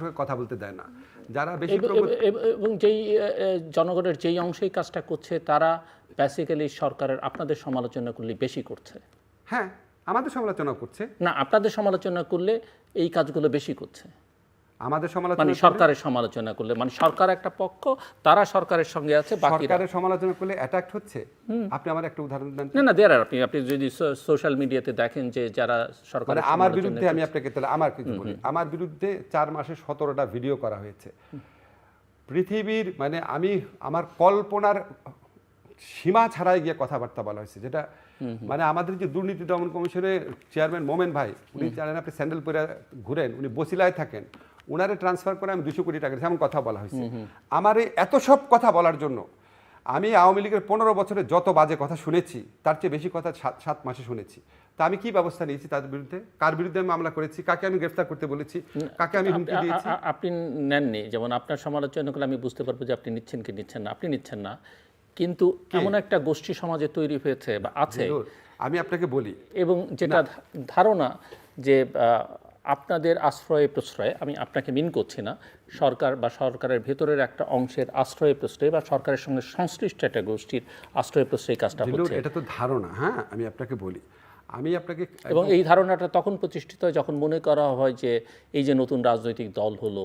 অংশকে কথা বলতে দেয় না। যারা বেশি এব- যেই জনগণের যেই অংশেই কাজটা করছে তারা বেসিক্যালি সরকারের আপনাদের সমালোচনা করলে বেশি করছে। হ্যাঁ আমাদের সমালোচনা করছে। না আপনাদের সমালোচনা করলে এই কাজগুলো বেশি করছে। আমাদের সমালোচনা মানে সরকারের সমালোচনা করলে মানে সরকার একটা পক্ষ তারা সরকারের সঙ্গে আছে সরকারের সমালোচনা করলে অ্যাটাক্ট হচ্ছে? আপনি আমার একটা উদাহরণ দেন না না দেয়ার আপনি আপনি যদি সোশ্যাল মিডিয়াতে দেখেন যে যারা মানে সরকারের আমার বিরুদ্ধে আমি আপনাকে তাহলে আমার কিছু বলি। আমার বিরুদ্ধে চার মাসে সতেরোটা ভিডিও করা হয়েছে। পৃথিবীর মানে আমি আমার কল্পনার সীমা ছাড়াই গিয়ে কথাবার্তা বলা হয়েছে। যেটা মানে আমাদের যে দুর্নীতি দমন কমিশনের চেয়ারম্যান মোমেন ভাই উনি জানেন আপনি স্যান্ডেল পরে ঘুরেন উনি বসিলায় থাকেন। উনারে ট্রান্সফার করে আমি দুশো কোটি টাকা এমন কথা বলা হয়েছে। আমার এই এত সব কথা বলার জন্য আমি আওয়ামী লীগের পনেরো বছরে যত বাজে কথা শুনেছি তার চেয়ে বেশি কথা সাত সাত মাসে শুনেছি। তা আমি কি ব্যবস্থা নিয়েছি তাদের বিরুদ্ধে? কার বিরুদ্ধে আমি মামলা করেছি? কাকে আমি গ্রেফতার করতে বলেছি? কাকে আমি হুমকি দিয়েছি? আপনি নেননি যেমন আপনার সমালোচনা করলে আমি বুঝতে পারব যে আপনি নিচ্ছেন কি নিচ্ছেন না। আপনি নিচ্ছেন না। কিন্তু এমন একটা গোষ্ঠী সমাজে তৈরি হয়েছে বা আছে। আমি আপনাকে বলি। এবং যেটা ধারণা যে আপনাদের আশ্রয়ে প্রশ্রয়ে আমি আপনাকে মিন করছি না সরকার বা সরকারের ভেতরের একটা অংশের আশ্রয় প্রশ্রয় বা সরকারের সঙ্গে সংশ্লিষ্ট একটা গোষ্ঠীর আশ্রয় প্রশ্রয় কাজটা হচ্ছে। এটা তো ধারণা হ্যাঁ? আমি আপনাকে বলি। আমি আপনাকে এবং এই ধারণাটা তখন প্রতিষ্ঠিত হয় যখন মনে করা হয় যে এই যে নতুন রাজনৈতিক দল হলো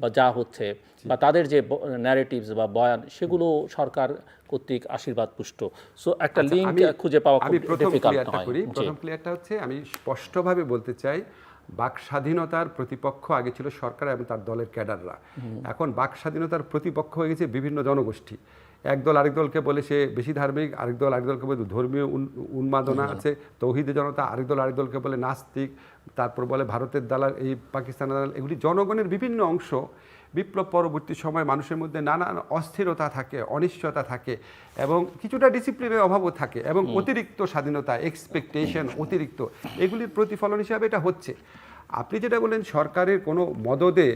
বা যা হচ্ছে বা তাদের যে ন্যারেটিভস বা বয়ান সেগুলো সরকার কর্তৃক আশীর্বাদ পুষ্ট সো একটা লিঙ্ক আচ্ছা, খুঁজে পাওয়া আমি খুব প্রথম ডিফিকাল্ট ক্লিয়ারটা করি। প্রথম ক্লিয়ারটা হচ্ছে আমি স্পষ্টভাবে বলতে চাই বাক স্বাধীনতার প্রতিপক্ষ আগে ছিল সরকার এবং তার দলের ক্যাডাররা। এখন বাক স্বাধীনতার প্রতিপক্ষ হয়ে গেছে বিভিন্ন জনগোষ্ঠী। এক দল আরেক দলকে বলে সে বেশি ধার্মিক আরেক দল আরেক দলকে বলে ধর্মীয় উন্মাদনা আছে তৌহিদে জনতা আরেক দল আরেক দলকে বলে নাস্তিক তারপর বলে ভারতের দালাল এই পাকিস্তানের দালাল এগুলি জনগণের বিভিন্ন অংশ। বিপ্লব পরবর্তী সময় মানুষের মধ্যে নানান অস্থিরতা থাকে অনিশ্চয়তা থাকে এবং কিছুটা ডিসিপ্লিনের অভাবও থাকে এবং অতিরিক্ত স্বাধীনতা এক্সপেকটেশন অতিরিক্ত এগুলির প্রতিফলন হিসাবে এটা হচ্ছে। আপনি যেটা বলেন সরকারের কোনো মদদে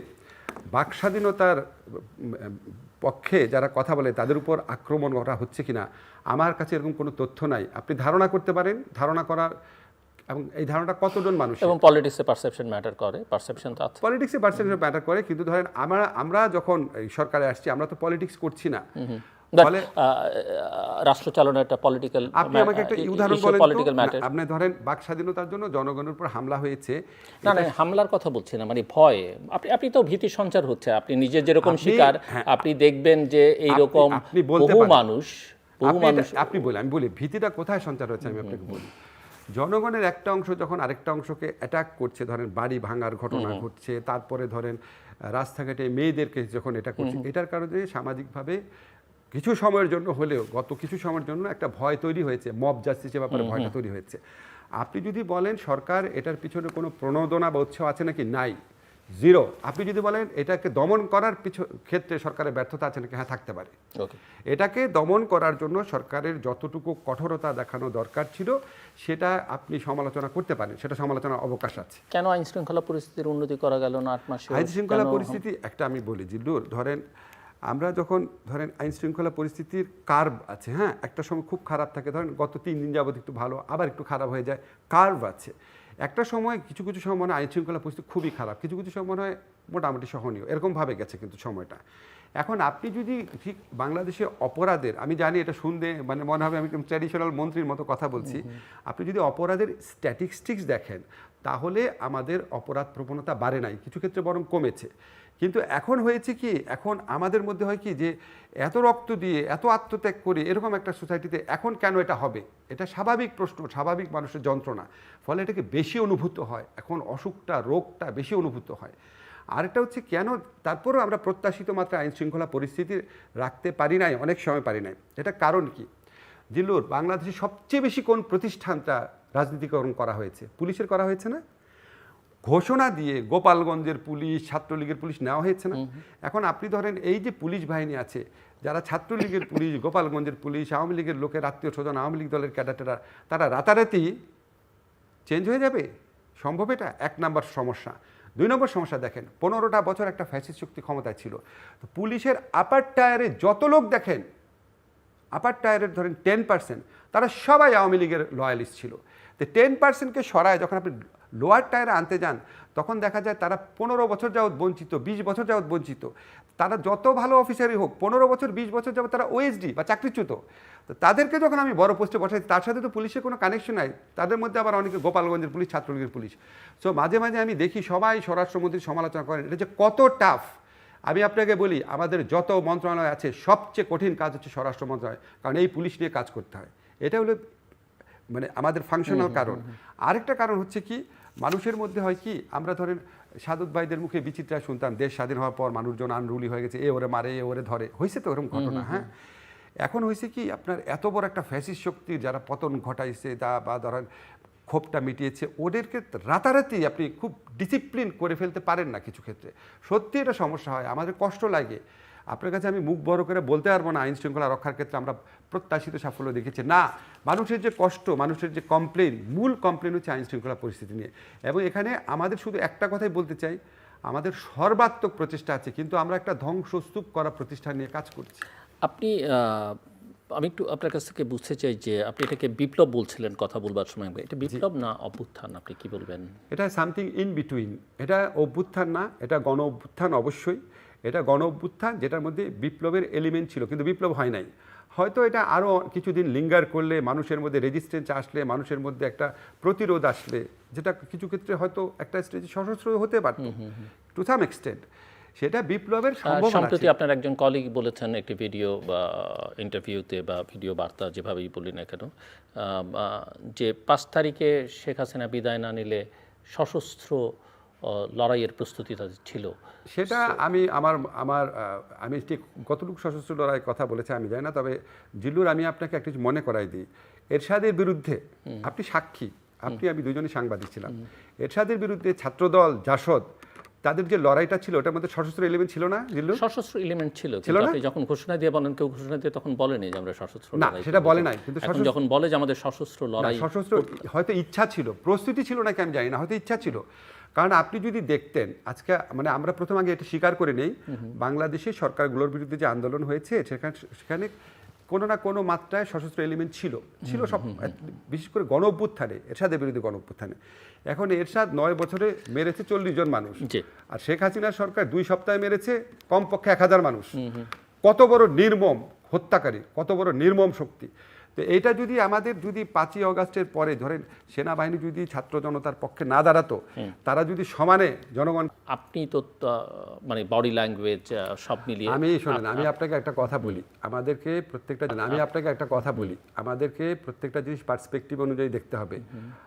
বাক স্বাধীনতার পক্ষে যারা কথা বলে তাদের উপর আক্রমণ করা হচ্ছে কিনা আমার কাছে এরকম কোনো তথ্য নাই। আপনি ধারণা করতে পারেন ধারণা করার এবং এই ধারণাটা কতজন মানুষ এবং পলিটিক্সে পারসেপশন ম্যাটার করে পারসেপশন তো আছে। পলিটিক্সে পার্সেন্টেজ ম্যাটার করে কিন্তু ধরেন আমরা আমরা যখন এই সরকারে আসছি আমরা তো পলিটিক্স করছি না। রাষ্ট্র চালনা একটা পলিটিক্যাল আপনি আমাকে একটা উদাহরণ বলেন পলিটিক্যাল ম্যাটার আপনি ধরেন বাক স্বাধীনতার জন্য জনগণের উপর হামলা হয়েছে। না না হামলার কথা বলছি না মানে ভয়। আপনি আপনি তো ভীতি সঞ্চার হচ্ছে আপনি নিজে যেরকম শিকার হ্যাঁ। আপনি দেখবেন যে এইরকম আপনি বলতে বহু মানুষ বহু মানুষ আপনি বলে আমি বলি ভীতিটা কোথায় সঞ্চার হচ্ছে আমি আপনাকে বলি। জনগণের একটা অংশ যখন আরেকটা অংশকে অ্যাটাক করছে ধরেন বাড়ি ভাঙার ঘটনা ঘটছে তারপরে ধরেন রাস্তাঘাটে মেয়েদেরকে যখন এটা করছে এটার কারণে সামাজিকভাবে কিছু সময়ের জন্য হলেও গত কিছু সময়ের জন্য একটা ভয় তৈরি হয়েছে মব জাস্টিসের ব্যাপারে ভয়টা তৈরি হয়েছে। আপনি যদি বলেন সরকার এটার পিছনে কোনো প্রণোদনা বা উৎসাহ আছে নাকি? নাই। জিরো। আপনি যদি বলেন এটাকে দমন করার পিছু ক্ষেত্রে সরকারের ব্যর্থতা আছে নাকি? হ্যাঁ থাকতে পারে। এটাকে দমন করার জন্য সরকারের যতটুকু কঠোরতা দেখানো দরকার ছিল সেটা আপনি সমালোচনা করতে পারেন। সেটা সমালোচনার অবকাশ আছে। কেন আইন শৃঙ্খলা পরিস্থিতির উন্নতি করা গেল না আট মাসে আইন শৃঙ্খলা পরিস্থিতি একটা আমি বলি জিল্লুর। ধরেন আমরা যখন ধরেন আইন শৃঙ্খলা পরিস্থিতির কার্ভ আছে হ্যাঁ? একটা সময় খুব খারাপ থাকে। ধরেন গত তিন দিন যাবত একটু ভালো আবার একটু খারাপ হয়ে যায়। কার্ভ আছে। একটা সময় কিছু কিছু সময় মনে হয় আইন শৃঙ্খলা পরিস্থিতি খুবই খারাপ কিছু কিছু সময় মনে হয় মোটামুটি সহনীয় এরকমভাবে গেছে কিন্তু সময়টা। এখন আপনি যদি ঠিক বাংলাদেশে অপরাধের আমি জানি এটা শুনতে মানে মনে হবে আমি ট্র্যাডিশনাল মন্ত্রীর মতো কথা বলছি আপনি যদি অপরাধের স্ট্যাটিস্টিক্স দেখেন তাহলে আমাদের অপরাধ প্রবণতা বাড়ে নাই কিছু ক্ষেত্রে বরং কমেছে। কিন্তু এখন হয়েছে কি, এখন আমাদের মধ্যে হয় কি যে এত রক্ত দিয়ে, এত আত্মত্যাগ করে এরকম একটা সোসাইটিতে এখন কেন এটা হবে? এটা স্বাভাবিক প্রশ্ন, স্বাভাবিক মানুষের যন্ত্রণা। ফলে এটাকে বেশি অনুভূত হয়। এখন অসুখটা, রোগটা বেশি অনুভূত হয়। আরেকটা হচ্ছে কেন তারপরেও আমরা প্রত্যাশিত মাত্রায় আইন শৃঙ্খলা পরিস্থিতি রাখতে পারি নাই, অনেক সময় পারি নাই। এটা কারণ কি? জিল্লুর, বাংলাদেশে সবচেয়ে বেশি কোন প্রতিষ্ঠানটা রাজনীতিকরণ করা হয়েছে? পুলিশের করা হয়েছে না? ঘোষণা দিয়ে গোপালগঞ্জের পুলিশ ছাত্রলীগের পুলিশ নেওয়া হয়েছে না। এখন আপনি ধরেন এই যে পুলিশ বাহিনী আছে যারা ছাত্রলীগের পুলিশ গোপালগঞ্জের পুলিশ আওয়ামী লীগের লোকের আত্মীয় স্বজন আওয়ামী লীগ দলের ক্যাডাটেরা তারা রাতারাতি চেঞ্জ হয়ে যাবে? সম্ভব এটা? এক নাম্বার সমস্যা। দুই নম্বর সমস্যা দেখেন পনেরোটা বছর একটা ফ্যাসিস্ট শক্তি ক্ষমতায় ছিল। তো পুলিশের আপার টায়ারে যত লোক দেখেন আপার টায়ারের ধরেন টেন পার্সেন্ট তারা সবাই আওয়ামী লীগের লয়ালিস্ট ছিল। তো টেন পার্সেন্টকে সরায় যখন আপনি লোয়ার টায়ারে আনতে যান তখন দেখা যায় তারা পনেরো বছর যাবৎ বঞ্চিত বিশ বছর যাবৎ বঞ্চিত। তারা যত ভালো অফিসারই হোক পনেরো বছর বিশ বছর যাবৎ তারা ওএসডি বা চাকরিচ্যুত। তো তাদেরকে যখন আমি বড় পোস্টে বসাই তার সাথে তো পুলিশের কোনো কানেকশন নাই। তাদের মধ্যে আবার অনেকে গোপালগঞ্জের পুলিশ ছাত্রলীগের পুলিশ। সো মাঝে মাঝে আমি দেখি সবাই স্বরাষ্ট্রমন্ত্রীর সমালোচনা করেন। এটা যে কত টাফ আমি আপনাকে বলি আমাদের যত মন্ত্রণালয় আছে সবচেয়ে কঠিন কাজ হচ্ছে স্বরাষ্ট্র মন্ত্রণালয় কারণ এই পুলিশ নিয়ে কাজ করতে হয়। এটা হলো মানে আমাদের ফাংশনাল কারণ। আরেকটা কারণ হচ্ছে কি মানুষের মধ্যে হয় কি আমরা ধরেন সাধক ভাইদের মুখে বিচিত্রা শুনতাম দেশ স্বাধীন হওয়ার পর মানুষজন আনরুলি হয়ে গেছে এ ওরে মারে এ ওরে ধরে। হয়েছে তো ওরকম ঘটনা হ্যাঁ? এখন হয়েছে কি আপনার এত বড় একটা ফ্যাসিস শক্তির যারা পতন ঘটাইছে তা বা ধরেন ক্ষোভটা মিটিয়েছে ওদেরকে রাতারাতি আপনি খুব ডিসিপ্লিন করে ফেলতে পারেন না কিছু ক্ষেত্রে। সত্যি এটা সমস্যা হয় আমাদের কষ্ট লাগে। আপনার কাছে আমি মুখ বড় করে বলতে পারব না আইন শৃঙ্খলা রক্ষার ক্ষেত্রে আমরা প্রত্যাশিত সাফল্য দেখেছি। না মানুষের যে কষ্ট মানুষের যে কমপ্লেন মূল কমপ্লেন হচ্ছে আইন শৃঙ্খলা পরিস্থিতি নিয়ে। এবং এখানে আমাদের শুধু একটা কথাই বলতে চাই আমাদের সর্বাত্মক প্রচেষ্টা আছে কিন্তু আমরা একটা ধ্বংসস্তূপ করা প্রতিষ্ঠান নিয়ে কাজ করছি। আপনি আমি একটু আপনার কাছ থেকে বুঝতে চাই যে আপনি এটাকে বিপ্লব বলছিলেন কথা বলবার সময়। এটা বিপ্লব না অভ্যুত্থান? আপনি কি বলবেন? এটা সামথিং ইন বিটুইন এটা অভ্যুত্থান না এটা গণ অভ্যুত্থান অবশ্যই। এটা গণ অভ্যুত্থান যেটার মধ্যে বিপ্লবের এলিমেন্ট ছিল কিন্তু বিপ্লব হয় নাই। হয়তো এটা আরও কিছুদিন লিঙ্গার করলে মানুষের মধ্যে রেজিস্ট্যান্স আসলে মানুষের মধ্যে একটা প্রতিরোধ আসলে যেটা কিছু ক্ষেত্রে হয়তো একটা স্টেজে সশস্ত্র হতে পারত। টু সাম এক্সটেন্ট সেটা বিপ্লবের সম্ভাবনা সম্প্রতি আপনার একজন কলিগ বলেছেন একটি ভিডিও বা ইন্টারভিউতে বা ভিডিও বার্তা যেভাবেই বলি না কেন যে পাঁচ তারিখে শেখ হাসিনা বিদায় না নিলে সশস্ত্র লড়াইয়ের প্রস্তুতি তাদের ছিল। সেটা আমি আমার আমার আমি ঠিক কতটুকু সশস্ত্র লড়াই কথা বলেছে আমি জানি না তবে জিল্লুর আমি আপনাকে একটা মনে করাই দিই। এরশাদের বিরুদ্ধে আপনি সাক্ষী আপনি আমি দুজনই সাংবাদিক ছিলাম। এরশাদের বিরুদ্ধে ছাত্রদল জাসদ তাদের যে লড়াইটা ছিল ওটার মধ্যে সশস্ত্র এলিমেন্ট ছিল না জিল্লু সশস্ত্র এলিমেন্ট ছিল ছিল না? যখন ঘোষণা দিয়ে বলেন কেউ ঘোষণা দিয়ে তখন বলেনি যে আমরা সশস্ত্র না, সেটা। বলে নাই, কিন্তু যখন বলে যে আমাদের সশস্ত্র লড়াই সশস্ত্র হয়তো ইচ্ছা ছিল প্রস্তুতি ছিল নাকি আমি জানি না হয়তো ইচ্ছা ছিল। কারণ আপনি যদি দেখতেন আজকে মানে আমরা প্রথম আগে এটা স্বীকার করে নেই বাংলাদেশে সরকারগুলোর বিরুদ্ধে যে আন্দোলন হয়েছে সেখানে সেখানে কোনো না কোনো মাত্রায় সশস্ত্র এলিমেন্ট ছিল। ছিল সব বিশেষ করে গণ অভ্যুত্থানে এরশাদের বিরুদ্ধে গণ অভ্যুত্থানে এখন এরশাদ নয় বছরে মেরেছে চল্লিশ জন মানুষ। আর শেখ হাসিনা সরকার দুই সপ্তাহে মেরেছে কমপক্ষে এক হাজার মানুষ। কত বড় নির্মম হত্যাকারী কত বড় নির্মম শক্তি। তো এটা যদি আমাদের যদি পাঁচই অগাস্টের পরে ধরেন সেনাবাহিনী যদি ছাত্র জনতার পক্ষে না দাঁড়াতো তারা যদি সমানে জনগণ আপনি তো মানে বডি ল্যাঙ্গুয়েজ সব মিলিয়ে আমি শোনেন আমি আপনাকে একটা কথা বলি। আমাদেরকে প্রত্যেকটা আমি আপনাকে একটা কথা বলি। আমাদেরকে প্রত্যেকটা জিনিস পার্সপেক্টিভ অনুযায়ী দেখতে হবে।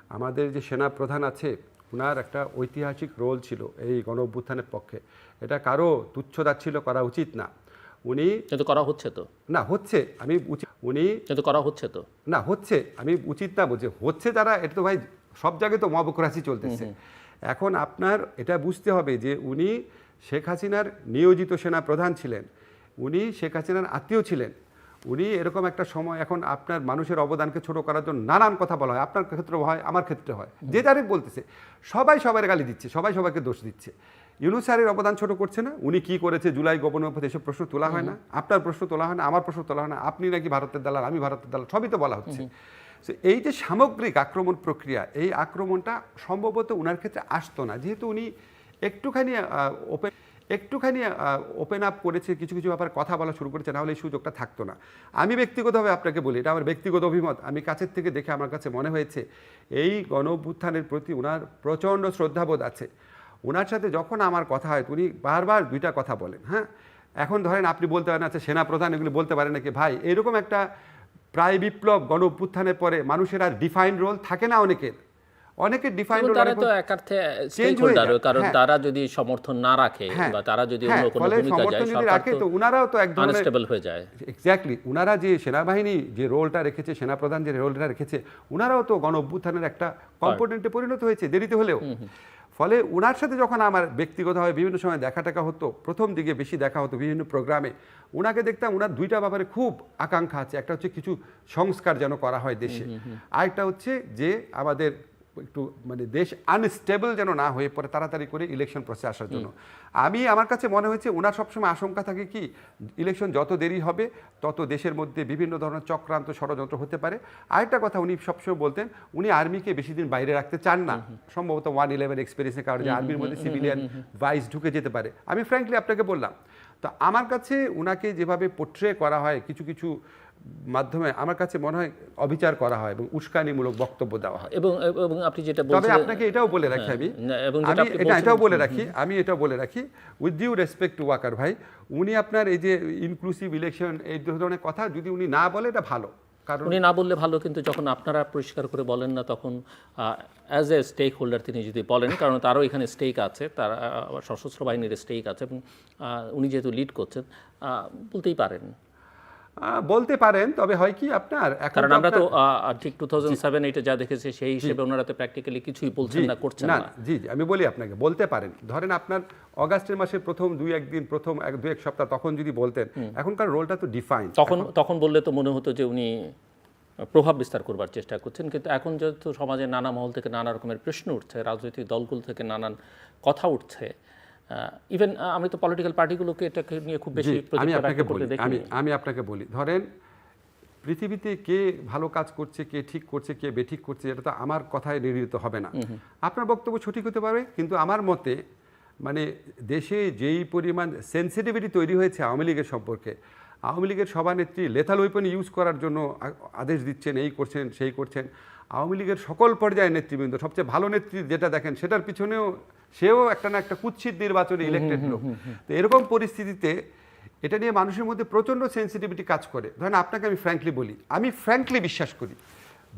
আমাদের যে সেনা প্রধান আছে ওনার একটা ঐতিহাসিক রোল ছিল এই গণ অভ্যুত্থানের পক্ষে। এটা কারও তুচ্ছতাচ্ছিল করা উচিত না। উনি কিন্তু করা হচ্ছে তো। না হচ্ছে। আমি উচিত উনি কিন্তু করা হচ্ছে তো। না হচ্ছে। আমি উচিত না বলছি হচ্ছে তারা এটা তো ভাই সব জায়গায় তো মবক্রাসি চলতেছে। এখন আপনার এটা বুঝতে হবে যে উনি শেখ হাসিনার নিয়োজিত সেনা প্রধান ছিলেন উনি শেখ হাসিনার আত্মীয় ছিলেন উনি এরকম একটা সময় এখন আপনার মানুষের অবদানকে ছোট করার জন্য নানান কথা বলা হয় আপনার ক্ষেত্রে হয় আমার ক্ষেত্রে হয় যে যারে বলতেছে সবাই সবার গালি দিচ্ছে সবাই সবাইকে দোষ দিচ্ছে। ইউনুস স্যারের অবদান ছোট করছে না। উনি কি করেছে জুলাই গভর্নর এসব প্রশ্ন তোলা হয় না। আপনার প্রশ্ন তোলা হয় না আমার প্রশ্ন তোলা হয় না আপনি নাকি ভারতের দালাল আমি ভারতের দালাল সবই তো বলা হচ্ছে। এই যে সামগ্রিক আক্রমণ প্রক্রিয়া এই আক্রমণটা সম্ভবত উনার ক্ষেত্রে আসতো না। যেহেতু উনি একটুখানি ওপেন একটুখানি ওপেন আপ করেছে কিছু কিছু ব্যাপারে কথা বলা শুরু করেছে নাহলে এই সুযোগটা থাকতো না। আমি ব্যক্তিগতভাবে আপনাকে বলি এটা আমার ব্যক্তিগত অভিমত আমি কাছের থেকে দেখে আমার কাছে মনে হয়েছে এই গণভ্যুত্থানের প্রতি ওনার প্রচণ্ড শ্রদ্ধাবোধ আছে। ওনার সাথে যখন আমার কথা হয় উনি বারবার দুইটা কথা বলেন হ্যাঁ? এখন ধরেন আপনি বলতে পারেন আচ্ছা সেনাপ্রধান এগুলো বলতে পারেন নাকি? ভাই এরকম একটা প্রায় বিপ্লব গণ অভ্যুত্থানের পরে মানুষের আর ডিফাইন্ড রোল থাকে না অনেকের। ডিফাইন্ড রোল তারা তো হয়ে কারণ হ্যাঁ। তারা যদি সমর্থন না রাখে বা তারা যদি অন্য কোনো ভূমিকা যায় যদি রাখে তো তো উনারাও তো এক ধরনের আনস্টেবল হয়ে যায়। এক্স্যাক্টলি উনারা যে সেনাবাহিনী যে রোলটা রেখেছে সেনাপ্রধান যে রোলটা রেখেছে উনারাও তো গণ অভ্যুত্থানের একটা কম্পোনেন্টে পরিণত হয়েছে দেরিতে হলেও। ফলে ওনার সাথে যখন আমার ব্যক্তিগতভাবে বিভিন্ন সময় দেখা টাকা হতো প্রথম দিকে বেশি দেখা হতো বিভিন্ন প্রোগ্রামে ওনাকে দেখতাম ওনার দুইটা ব্যাপারে খুব আকাঙ্ক্ষা আছে। একটা হচ্ছে কিছু সংস্কার যেন করা হয় দেশে। আরেকটা হচ্ছে যে আমাদের একটু মানে দেশ আনস্টেবল যেন না হয়ে পড়ে তাড়াতাড়ি করে ইলেকশন প্রসেস আসার জন্য। আমি আমার কাছে মনে হয়েছে ওনার সবসময় আশঙ্কা থাকে কি ইলেকশন যত দেরি হবে তত দেশের মধ্যে বিভিন্ন ধরনের চক্রান্ত ষড়যন্ত্র হতে পারে। আরেকটা কথা উনি সবসময় বলতেন উনি আর্মিকে বেশি দিন বাইরে রাখতে চান না। সম্ভবত ওয়ান ইলেভেন এক্সপিরিয়েন্সের কারণে যে আর্মির মধ্যে সিভিলিয়ান ভাইস ঢুকে যেতে পারে। আমি ফ্র্যাঙ্কলি আপনাকে বললাম তো আমার কাছে ওনাকে যেভাবে পোট্রে করা হয় কিছু কিছু মাধ্যমে আমার কাছে মনে হয় অবিচার করা হয় এবং উস্কানিমূলক বক্তব্য দেওয়া হয়। এবং এবং আপনি যেটা তবে আপনাকে এটাও বলে রাখি আমি। এবং আমি এটা এটাও বলে রাখি আমি এটাও বলে রাখি। With due respect to Walker ভাই উনি আপনার এই যে ইনক্লুসিভ ইলেকশন এই ধরনের কথা যদি উনি না বলে এটা ভালো। কারণ উনি না বললে ভালো, কিন্তু যখন আপনারা পরিষ্কার করে বলেন না, তখন অ্যাজ এ স্টেক হোল্ডার তিনি যদি বলেন, কারণ তারও এখানে স্টেক আছে, তার সশস্ত্র বাহিনীর স্টেক আছে, এবং উনি যেহেতু লিড করছেন বলতেই পারেন। বলতে পারেন তবে হয় কি আপনার কারণ আমরা তো ঠিক টু থাউজেন্ড সেভেন এটা যা দেখেছি সেই হিসেবে ওনারা তো প্র্যাকটিক্যালি কিছুই বলছেন না করছেন না জি জি আমি বলি আপনাকে বলতে পারেন। ধরেন আপনার অগাস্টের মাসের প্রথম দুই একদিন প্রথম এক দুই এক সপ্তাহ তখন যদি বলতেন এখনকার রোলটা তো ডিফাইন তখন তখন বললে তো মনে হতো যে উনি প্রভাব বিস্তার করবার চেষ্টা করছেন কিন্তু এখন যেহেতু সমাজে নানা মহল থেকে নানা রকমের প্রশ্ন উঠছে রাজনৈতিক দলগুলো থেকে নানান কথা উঠছে ইভেন আমি তো পলিটিক্যাল পার্টিগুলোকে এটাকে নিয়ে খুব বেশি আমি আপনাকে বলি আমি আমি আপনাকে বলি ধরেন পৃথিবীতে কে ভালো কাজ করছে কে ঠিক করছে কে বেঠিক করছে এটা তো আমার কথায় নির্ণীত হবে না। আপনার বক্তব্য সঠিক হতে পারে কিন্তু আমার মতে মানে দেশে যেই পরিমাণ সেন্সিটিভিটি তৈরি হয়েছে আওয়ামী লীগের সম্পর্কে আওয়ামী লীগের সভানেত্রী লেথাল ওয়েপন ইউজ করার জন্য আদেশ দিচ্ছেন এই করছেন সেই করছেন। আওয়ামী লীগের সকল পর্যায়ের নেতৃবৃন্দ সবচেয়ে ভালো নেত্রী যেটা দেখেন সেটার পিছনেও সেও একটা না একটা কুৎসিত নির্বাচনে ইলেক্টেড লোক। তো এরকম পরিস্থিতিতে এটা নিয়ে মানুষের মধ্যে প্রচণ্ড সেন্সিটিভিটি কাজ করে। ধরেন আপনাকে আমি ফ্র্যাঙ্কলি বলি আমি ফ্র্যাঙ্কলি বিশ্বাস করি।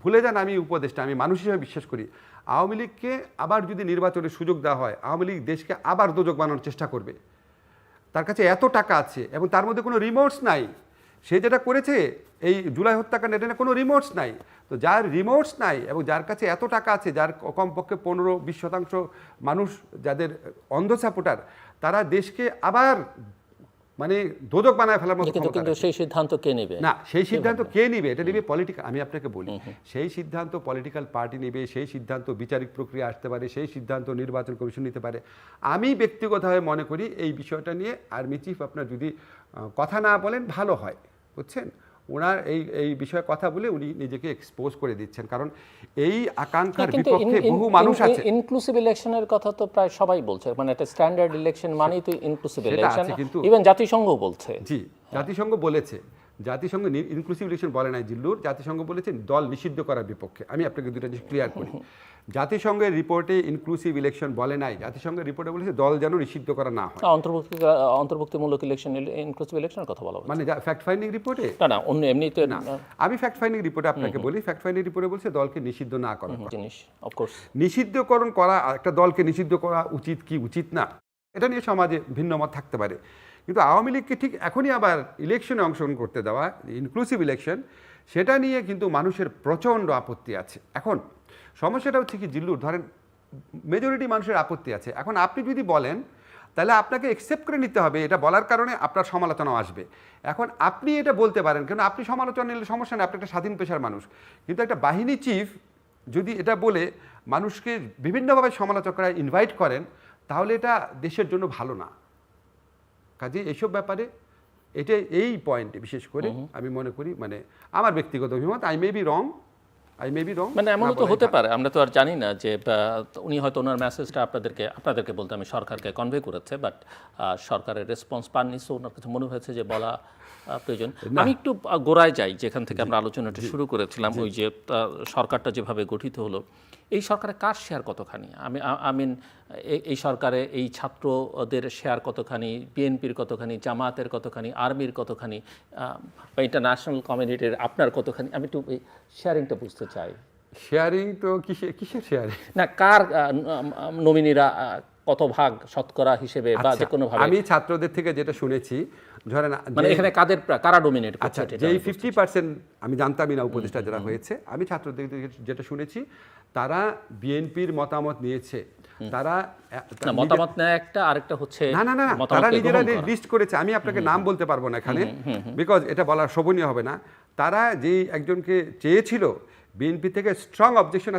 ভুলে যান আমি উপদেষ্টা আমি মানুষ হিসেবে বিশ্বাস করি। আওয়ামী লীগকে আবার যদি নির্বাচনের সুযোগ দেওয়া হয় আওয়ামী লীগ দেশকে আবার দোজক বানানোর চেষ্টা করবে। তার কাছে এত টাকা আছে এবং তার মধ্যে কোনো রিমোটস নাই। সে যেটা করেছে এই জুলাই হত্যাকাণ্ড এটা কোনো রিমোটস নাই। তো যার রিমোটস নাই এবং যার কাছে এত টাকা আছে যার কমপক্ষে পনেরো বিশ শতাংশ মানুষ যাদের অন্ধ সাপোর্টার তারা দেশকে আবার মানে দোদক বানায় ফেলার মতো কিন্তু সেই সিদ্ধান্ত কে নেবে? না সেই সিদ্ধান্ত কে নেবে? এটা নেবে পলিটিক্যাল আমি আপনাকে বলি। সেই সিদ্ধান্ত পলিটিক্যাল পার্টি নেবে সেই সিদ্ধান্ত বিচারিক প্রক্রিয়া আসতে পারে সেই সিদ্ধান্ত নির্বাচন কমিশন নিতে পারে। আমি ব্যক্তিগতভাবে মনে করি এই বিষয়টা নিয়ে আর্মি চিফ আপনার যদি কথা না বলেন ভালো হয়। বুঝছেন ওনার এই এই বিষয়ে কথা বলে উনি নিজেকে এক্সপোজ করে দিচ্ছেন। কারণ এই আকাঙ্ক্ষার বিপক্ষে বহু মানুষ আছে। ইনক্লুসিভ ইলেকশনের কথা তো প্রায় সবাই বলছে। মানে একটা স্ট্যান্ডার্ড ইলেকশন মানেই তো ইনক্লুসিভ ইলেকশন ইভেন জাতিসংঘ বলছে। জি জাতিসংঘ বলেছে। জাতিসংঘ ইনক্লুসিভ ইলেকশন বলে নাই জিল্লুর জাতিসংঘ বলেছে দল নিষিদ্ধ করার বিপক্ষে। আমি আপনাকে দুটা জিনিস ক্লিয়ার করি। জাতিসংঘের রিপোর্টে ইনক্লুসিভ ইলেকশন বলে নাই। জাতিসংঘের রিপোর্টে বলেছে দল যেন নিষিদ্ধ করা না হয়। অন্তর্ভুক্তি অন্তর্ভুক্তিমূলক ইলেকশন ইনক্লুসিভ ইলেকশনের কথা বলা মানে ফ্যাক্ট ফাইন্ডিং রিপোর্টে না না অন্য এমনিতে আমি ফ্যাক্ট ফাইন্ডিং রিপোর্টে আপনাকে বলি ফ্যাক্ট ফাইন্ডিং রিপোর্টে বলছে দলকে নিষিদ্ধ না করা। জিনিস অফকোর্স নিষিদ্ধকরণ করা একটা দলকে নিষিদ্ধ করা উচিত কি উচিত না? এটা নিয়ে সমাজে ভিন্ন মত থাকতে পারে। কিন্তু আওয়ামী লীগকে ঠিক এখনই আবার ইলেকশনে অংশগ্রহণ করতে দেওয়া ইনক্লুসিভ ইলেকশন সেটা নিয়ে কিন্তু মানুষের প্রচণ্ড আপত্তি আছে। এখন, সমস্যাটা হচ্ছে কি জিল্লুর, ধরেন মেজরিটি মানুষের আপত্তি আছে। এখন আপনি যদি বলেন, তাহলে আপনাকে একসেপ্ট করে নিতে হবে। এটা বলার কারণে আপনার সমালোচনাও আসবে। এখন আপনি এটা বলতে পারেন, কেন আপনি সমালোচনা নিলে সমস্যা নেই, আপনি একটা স্বাধীন পেশার মানুষ। কিন্তু একটা বাহিনী চিফ যদি এটা বলে, মানুষকে বিভিন্নভাবে সমালোচকরা ইনভাইট করেন, তাহলে এটা দেশের জন্য ভালো না। কাজে এইসব ব্যাপারে এটা এই পয়েন্টে বিশেষ করে আমি মনে করি মানে আমার ব্যক্তিগত অভিমত I may be wrong I may be wrong মানে এমন তো হতে পারে আমরা তো আর জানি না যে উনি হয়তো ওনার মেসেজটা আপনাদেরকে আপনাদেরকে বলতে আমি সরকারকে কনভে করেছে বাট সরকারের রেসপন্স পাননি সো ওনার কাছে মনে হয়েছে যে বলা প্রয়োজন। আমি একটু গোড়ায় যাই যেখান থেকে আমরা আলোচনাটা শুরু করেছিলাম ওই যে সরকারটা যেভাবে গঠিত হলো এই সরকারে কার শেয়ার কতখানি? আমি আই মিন এই সরকারে এই ছাত্রদের শেয়ার কতখানি? বিএনপির কতখানি? জামায়াতের কতখানি? আর্মির কতখানি? বা ইন্টারন্যাশনাল কমিউনিটির আপনার কতখানি? আমি একটু এই শেয়ারিংটা বুঝতে চাই। শেয়ারিং তো কিসে কিসের শেয়ারিং না কার নমিনিরা কত ভাগ শতকরা হিসেবে বা যে কোনো আচ্ছা, আমি ছাত্রদের থেকে যেটা শুনেছি ধরেন মানে এখানে কাদের কারা ডোমিনেট আচ্ছা যেই ফিফটি পার্সেন্ট আমি জানতামই না উপদেষ্টা যারা হয়েছে আমি ছাত্রদের যেটা শুনেছি তারা বিএনপির মতামত নিয়েছে তারা মতামত নেয় একটা আরেকটা হচ্ছে না না না তারা নিজেরা লিস্ট করেছে আমি আপনাকে নাম বলতে পারব না এখানে বিকজ এটা বলা শোভনীয় হবে না। তারা যেই একজনকে চেয়েছিল বিএনপি থেকে স্ট্রং অবজেকশন